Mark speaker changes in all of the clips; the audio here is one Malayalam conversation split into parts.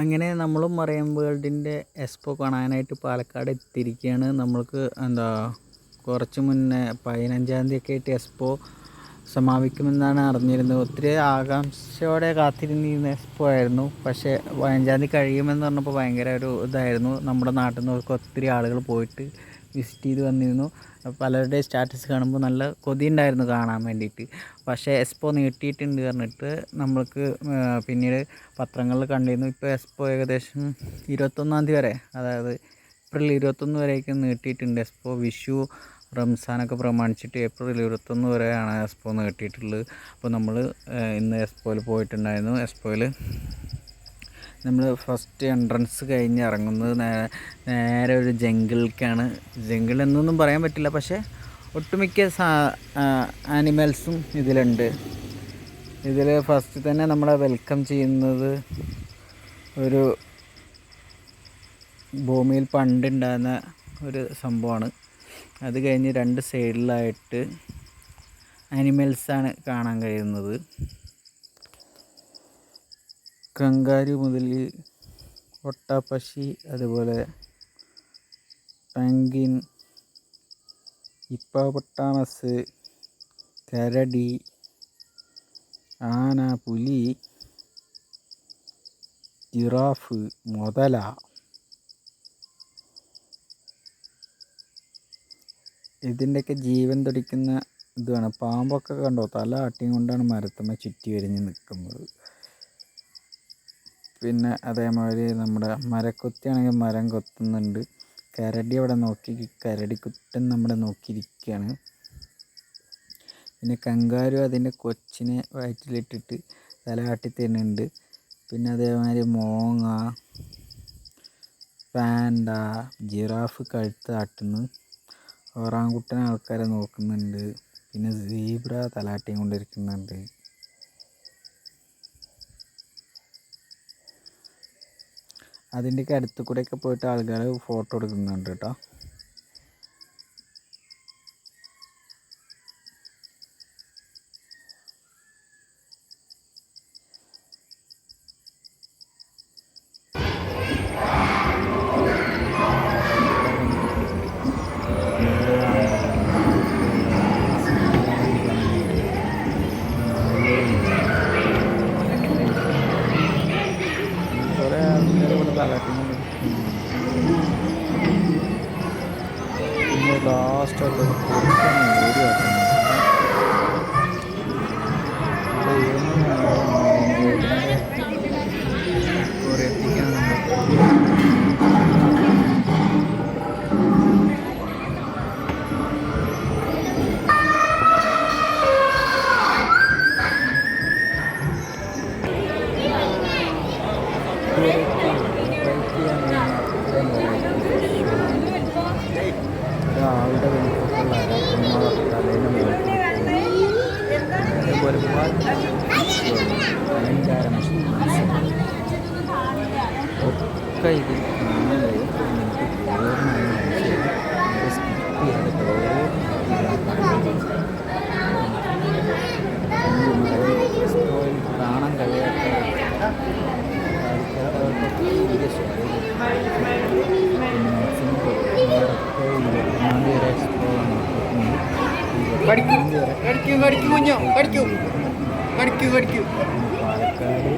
Speaker 1: അങ്ങനെ നമ്മളും മറൈൻ വേൾഡിന്റെ എക്സ്പോ കാണാനായിട്ട് പാലക്കാട് എത്തിയിരിക്കുകയാണ് നമ്മൾക്ക് എന്താ കുറച്ച് മുന്നേ പതിനഞ്ചാം തീയതി ആയിട്ട് എക്സ്പോ സമാപിക്കുമെന്നാണ് അറിഞ്ഞിരുന്നത്. ഒത്തിരി ആകാംക്ഷയോടെ കാത്തിരുന്നിരുന്ന എക്സ്പോ ആയിരുന്നു. പക്ഷേ പതിനഞ്ചാം തീയതി കഴിയുമെന്ന് പറഞ്ഞപ്പോൾ ഭയങ്കര ഒരു ഇതായിരുന്നു. നമ്മുടെ നാട്ടിൽ നിന്നൊക്കെ ഒത്തിരി ആളുകൾ പോയിട്ട് വിസിറ്റ് ചെയ്ത് വന്നിരുന്നു. പലരുടെ സ്റ്റാറ്റസ് കാണുമ്പോൾ നല്ല കൊതി ഉണ്ടായിരുന്നു കാണാൻ വേണ്ടിയിട്ട്. പക്ഷേ എക്സ്പോ നീട്ടിയിട്ടുണ്ട് പറഞ്ഞിട്ട് നമ്മൾക്ക് പിന്നീട് പത്രങ്ങളിൽ കണ്ടിരുന്നു. ഇപ്പോൾ എക്സ്പോ ഏകദേശം ഇരുപത്തൊന്നാം തീയതി വരെ അതായത് ഏപ്രിൽ ഇരുപത്തൊന്ന് വരെയൊക്കെ നീട്ടിയിട്ടുണ്ട് എക്സ്പോ വിഷു റംസാനൊക്കെ പ്രമാണിച്ചിട്ട് ഏപ്രിൽ ഇരുപത്തൊന്ന് വരെയാണ് എക്സ്പോ നീട്ടിയിട്ടുള്ളത്. അപ്പോൾ നമ്മൾ ഇന്ന് എക്സ്പോയിൽ പോയിട്ടുണ്ടായിരുന്നു. എക്സ്പോയിൽ നമ്മൾ ഫസ്റ്റ് എൻട്രൻസ് കഴിഞ്ഞ് ഇറങ്ങുന്നത് നേരെ ഒരു ജംഗിളിലേക്കാണ് ജംഗിൾ എന്നൊന്നും പറയാൻ പറ്റില്ല പക്ഷേ ഒട്ടുമിക്ക സാ ആനിമൽസും ഇതിലുണ്ട്. ഇതിൽ ഫസ്റ്റ് തന്നെ നമ്മളെ വെൽക്കം ചെയ്യുന്നത് ഒരു ഭൂമിയിൽ പണ്ടുണ്ടായിരുന്ന ഒരു സംഭവമാണ്. അത് കഴിഞ്ഞ് രണ്ട് സൈഡിലായിട്ട് ആനിമൽസാണ് കാണാൻ കഴിയുന്നത്. കങ്കാരു മുതൽ ഒട്ടാപ്പശി അതുപോലെ പെങ്കിൻ ഇപ്പാപ്പൊട്ടാമസ് കരടി ആന പുലി ജിറാഫ് മുതല. ഇതിന്റെയൊക്കെ ജീവൻ തുടിക്കുന്ന ഇതുമാണ് പാമ്പൊക്കെ കണ്ടോ? തല ആട്ടിയും കൊണ്ടാണ് മരത്തമ്മ ചുറ്റി വരിഞ്ഞ് നിൽക്കുന്നത്. പിന്നെ അതേമാതിരി നമ്മുടെ മരക്കൊത്തിയാണെങ്കിൽ മരം കൊത്തുന്നുണ്ട്. കരടി അവിടെ നോക്കി കരടി കരടിക്കുട്ടൻ നമ്മുടെ നോക്കിയിരിക്കുകയാണ്. പിന്നെ കങ്കാരു അതിന്റെ കൊച്ചിനെ വയറ്റിലിട്ടിട്ട് തലകാട്ടി തരുന്നുണ്ട്. പിന്നെ അതേമാതിരി മോങ്ങ പാൻഡ ജിറാഫ് കഴുത്ത് ആട്ടുന്നു ഓറാങ്കുട്ടൻ ആൾക്കാരെ നോക്കുന്നുണ്ട്. പിന്നെ സീബ്ര തലാട്ടിയും കൊണ്ടിരിക്കുന്നുണ്ട്. അതിന്റെയൊക്കെ അടുത്ത് കൂടെയൊക്കെ പോയിട്ട് ആൾക്കാർ ഫോട്ടോ എടുക്കുന്നുണ്ട് കേട്ടോ
Speaker 2: കടിക്കൂ കടിക്കൂ കടിക്കൂ കടിക്കൂ കടിക്കൂ കടിക്കൂ
Speaker 1: പാലക്കാട്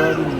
Speaker 3: regarding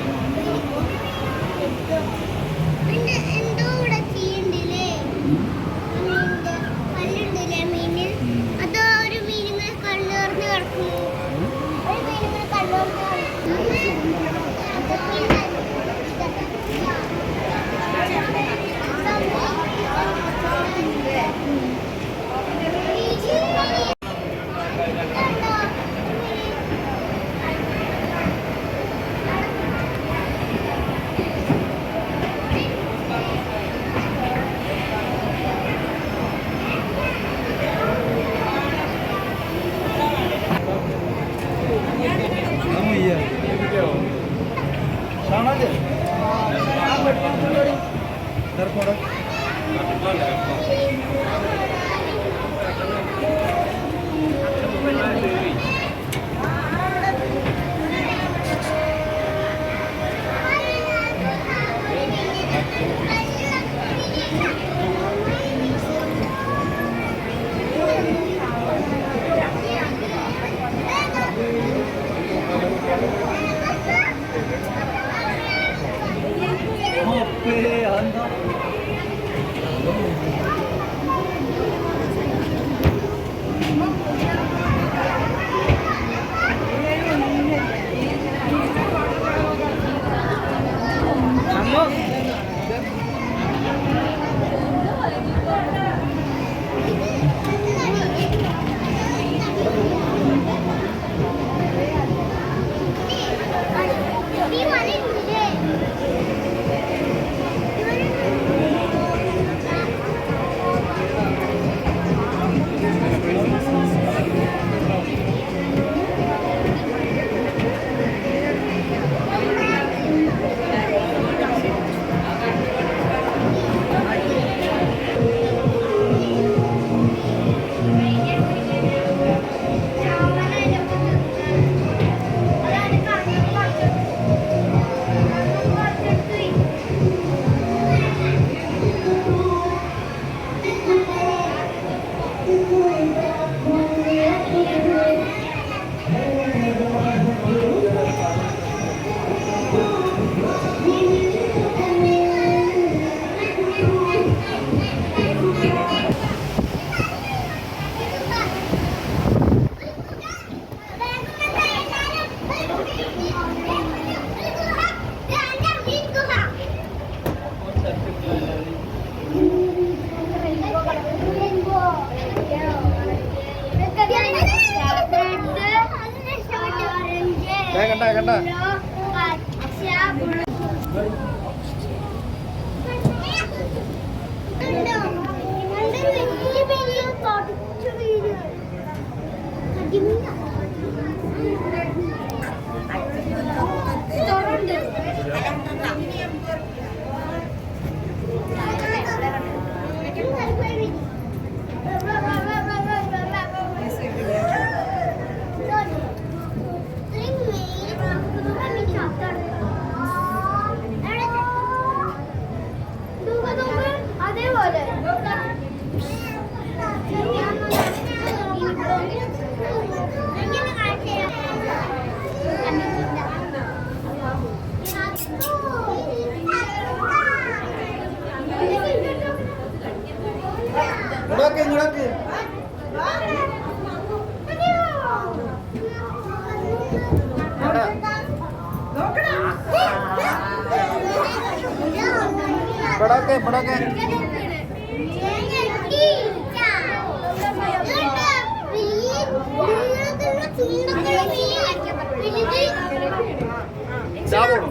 Speaker 3: 那 മുടക്ക് മുടക്ക് പടക്കെ പടക്കെ ചാവോ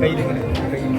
Speaker 2: കയ്യിലിങ്ങനെ. കയ്യിൽ